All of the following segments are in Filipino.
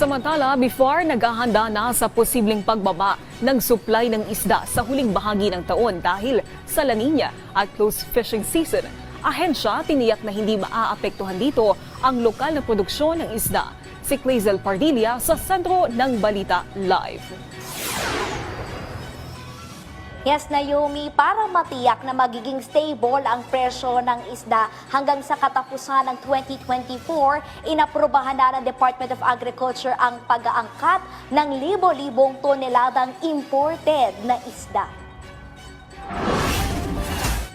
Samantala, before naghahanda na sa posibleng pagbaba ng supply ng isda sa huling bahagi ng taon dahil sa La Nina at close fishing season. Ahensya tiniyak na hindi maaapektuhan dito ang lokal na produksyon ng isda. Si Clazel Pardilla sa sentro ng Balita Live. Yes, Naomi, para matiyak na magiging stable ang presyo ng isda hanggang sa katapusan ng 2024, inaprubahan na ng Department of Agriculture ang pag-aangkat ng libo-libong toneladang imported na isda.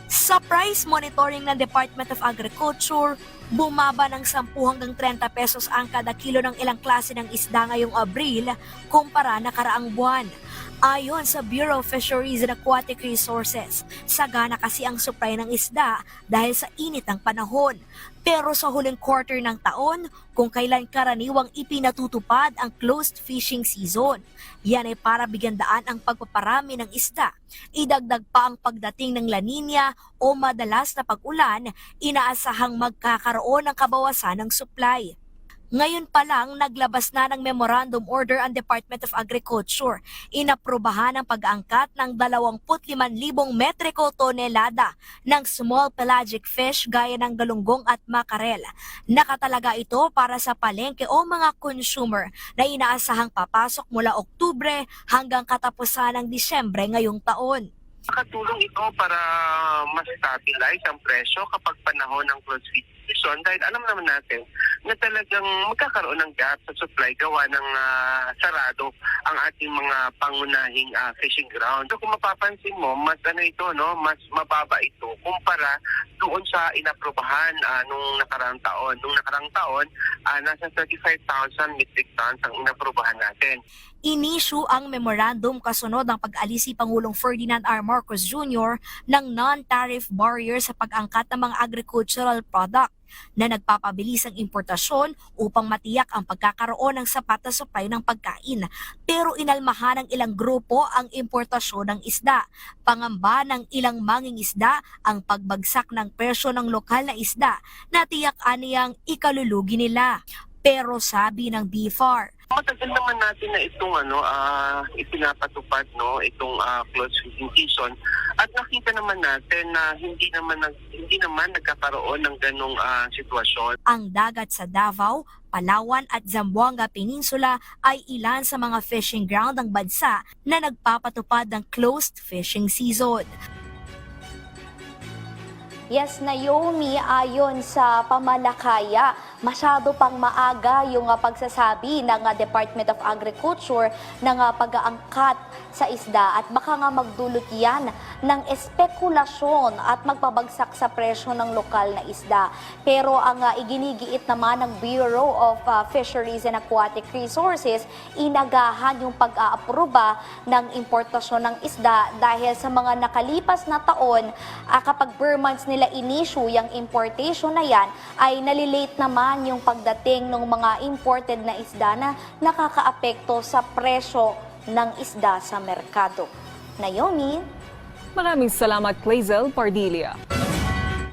Sa price monitoring ng Department of Agriculture, bumaba ng 10 hanggang 30 pesos ang kada kilo ng ilang klase ng isda ngayong Abril kumpara na karaang buwan. Ayon sa Bureau of Fisheries and Aquatic Resources, sagana kasi ang supply ng isda dahil sa init ng panahon. Pero sa huling quarter ng taon, kung kailan karaniwang ipinatutupad ang closed fishing season, yan ay para bigyan daan ang pagpaparami ng isda. Idagdag pa ang pagdating ng La Nina o madalas na pag-ulan, inaasahang magkakaroon ng kabawasan ng supply. Ngayon pa lang, naglabas na ng memorandum order ang Department of Agriculture. Inaprubahan ang pag-angkat ng 25,000 metriko tonelada ng small pelagic fish gaya ng galunggong at makarel. Nakatalaga ito para sa palengke o mga consumer na inaasahang papasok mula Oktubre hanggang katapusan ng Disyembre ngayong taon. Makatulong ito para mas stabilize ang presyo kapag panahon ng close season dahil alam naman natin na talagang magkakaroon ng gap sa supply gawa ng ah, sarado ang ating mga pangunahing ah, fishing ground. So kung mapapansin mo, mas ano ito, no, mas mababa ito kumpara doon sa inaprobahan ah, nung nakarang taon. Nung nakarang taon, ah, nasa 35,000 metric tons ang inaprobahan natin. Inisyu ang memorandum kasunod ng pag-alis si Pangulong Ferdinand R. Marcos Jr. ng non-tariff barrier sa pag-angkat ng mga agricultural product na nagpapabilis ang importasyon upang matiyak ang pagkakaroon ng sapat na supply ng pagkain. Pero inalmahan ng ilang grupo ang importasyon ng isda. Pangamba ng ilang manging isda ang pagbagsak ng presyo ng lokal na isda na tiyak aniyang ikalulugi nila. Pero sabi ng BFAR, Matagal naman natin na itong ano ah ipinapatupad no itong ah, close fishing season at nakita naman natin na hindi naman nag, hindi naman nagkakaroon ng ganong ah, sitwasyon. ang dagat sa Davao, Palawan at Zamboanga Peninsula ay ilan sa mga fishing ground ng bansa na nagpapatupad ng closed fishing season. Yes, Naomi, ayon sa pamalakaya, masyado pang maaga yung ah, pagsasabi ng ah, Department of Agriculture ng ah, pag-aangkat sa isda at baka nga magdulot yan ng espekulasyon at magpabagsak sa presyo ng lokal na isda. Pero ang ah, iginigiit naman ng Bureau of ah, Fisheries and Aquatic Resources, inagahan yung pag-aaproba ng importasyon ng isda dahil sa mga nakalipas na taon, ah, kapag per months nila inisyu yung importation na yan, ay nalilate naman yung pagdating ng mga imported na isda na nakakaapekto sa presyo ng isda sa merkado. Naomi? Maraming salamat, Clazel Pardilla.